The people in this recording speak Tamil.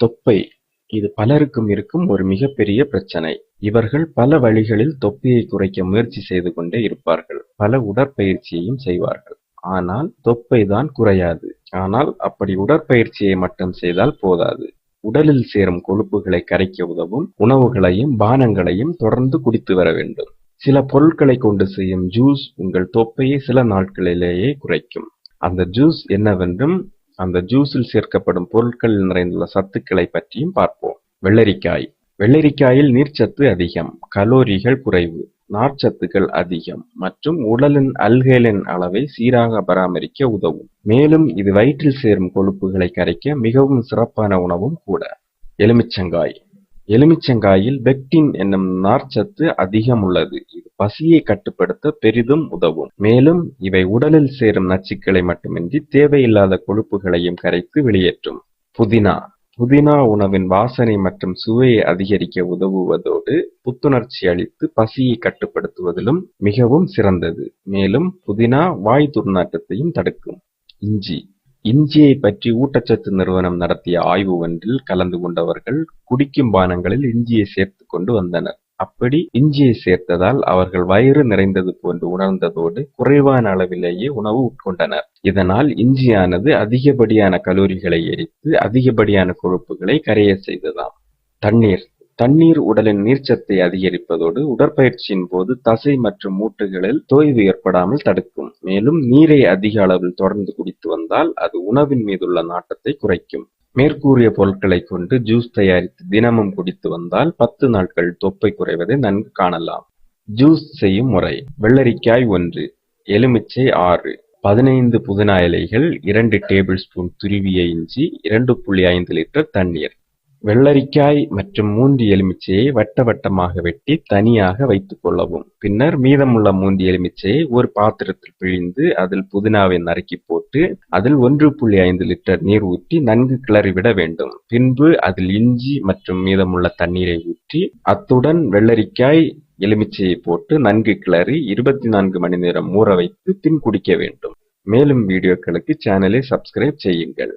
தொப்பை இது பலருக்கும் இருக்கும் ஒரு மிகப்பெரிய பிரச்சனை. இவர்கள் பல வழிகளில் தொப்பையை குறைக்க முயற்சி செய்து கொண்டே இருப்பார்கள். பல உடற்பயிற்சியையும் செய்வார்கள். ஆனால் தொப்பை தான் குறையாது. ஆனால் அப்படி உடற்பயிற்சியை மட்டும் செய்தால் போதாது. உடலில் சேரும் கொழுப்புகளை கரைக்க உதவும் உணவுகளையும் பானங்களையும் தொடர்ந்து குடித்து வர வேண்டும். சில பொருட்களை கொண்டு செய்யும் ஜூஸ் உங்கள் தொப்பையை சில நாட்களிலேயே குறைக்கும். அந்த ஜூஸ் என்னவென்றும் அந்த ஜூஸில் சேர்க்கப்படும் பொருட்களில் நிறைந்துள்ள சத்துக்களை பற்றியும் பார்ப்போம். வெள்ளரிக்காய் வெள்ளரிக்காயில் நீர்ச்சத்து அதிகம், கலோரிகள் குறைவு, நார்ச்சத்துக்கள் அதிகம் மற்றும் உடலின் அல்கேலின் அளவை சீராக பராமரிக்க உதவும். மேலும் இது வயிற்றில் சேரும் கொழுப்புகளை கரைக்க மிகவும் சிறப்பான உணவும் கூட. எலுமிச்சங்காய் எலுமிச்சங்காயில் பெக்டின் என்னும் நார்ச்சத்து அதிகம் உள்ளது. இது பசியை கட்டுப்படுத்த பெரிதும் உதவும். மேலும் இவை உடலில் சேரும் நச்சுக்களை மட்டுமின்றி தேவையில்லாத கொழுப்புகளையும் கரைத்து வெளியேற்றும். புதினா புதினா உணவின் வாசனை மற்றும் சுவையை அதிகரிக்க உதவுவதோடு புத்துணர்ச்சி அளித்து பசியை கட்டுப்படுத்துவதிலும் மிகவும் சிறந்தது. மேலும் புதினா வாய் துர்நாற்றத்தையும் தடுக்கும். இஞ்சி இஞ்சியை பற்றி ஊட்டச்சத்து நிறுவனம் நடத்திய ஆய்வு ஒன்றில் கலந்து கொண்டவர்கள் குடிக்கும் பானங்களில் இஞ்சியை சேர்த்து கொண்டு வந்தனர். அப்படி இஞ்சியை சேர்த்ததால் அவர்கள் வயிறு நிறைந்தது போன்று உணர்ந்ததோடு குறைவான அளவிலேயே உணவு உட்கொண்டனர். இதனால் இஞ்சியானது அதிகப்படியான கலோரிகளை எரித்து அதிகப்படியான கொழுப்புகளை கரைய செய்ததாம். தண்ணீர் தண்ணீர் உடலின் நீர்ச்சத்தை அதிகரிப்பதோடு உடற்பயிற்சியின் போது தசை மற்றும் மூட்டுகளில் தோய்வு ஏற்படாமல் தடுக்கும். மேலும் நீரை அதிக அளவில் தொடர்ந்து குடித்து வந்தால் அது உணவின் மீதுள்ள நாட்டத்தை குறைக்கும். மேற்கூறிய பொருட்களைக் கொண்டு ஜூஸ் தயாரித்து தினமும் குடித்து வந்தால் பத்து நாட்கள் தொப்பை குறைவதை நன்கு காணலாம். ஜூஸ் செய்யும் முறை வெள்ளரிக்காய் ஒன்று, எலுமிச்சை ஆறு, பதினைந்து புதினா இலைகள், இரண்டு டேபிள் ஸ்பூன் துருவிய இஞ்சி, இரண்டு புள்ளி ஐந்து லிட்டர் தண்ணீர். வெள்ளரிக்காய் மற்றும் மூன்று எலுமிச்சையை வட்ட வட்டமாக வெட்டி தனியாக வைத்துக் கொள்ளவும். பின்னர் மீதமுள்ள மூன்று எலுமிச்சையை ஒரு பாத்திரத்தில் பிழிந்து அதில் புதினாவை நறுக்கிப் போட்டு அதில் ஒன்று புள்ளி ஐந்து லிட்டர் நீர் ஊற்றி நன்கு கிளறிவிட வேண்டும். பின்பு அதில் இஞ்சி மற்றும் மீதமுள்ள தண்ணீரை ஊற்றி அத்துடன் வெள்ளரிக்காய், எலுமிச்சையை போட்டு நன்கு கிளறி இருபத்தி நான்கு மணி நேரம் ஊற வைத்து பின் குடிக்க வேண்டும். மேலும் வீடியோக்களுக்கு சேனலை சப்ஸ்கிரைப் செய்யுங்கள்.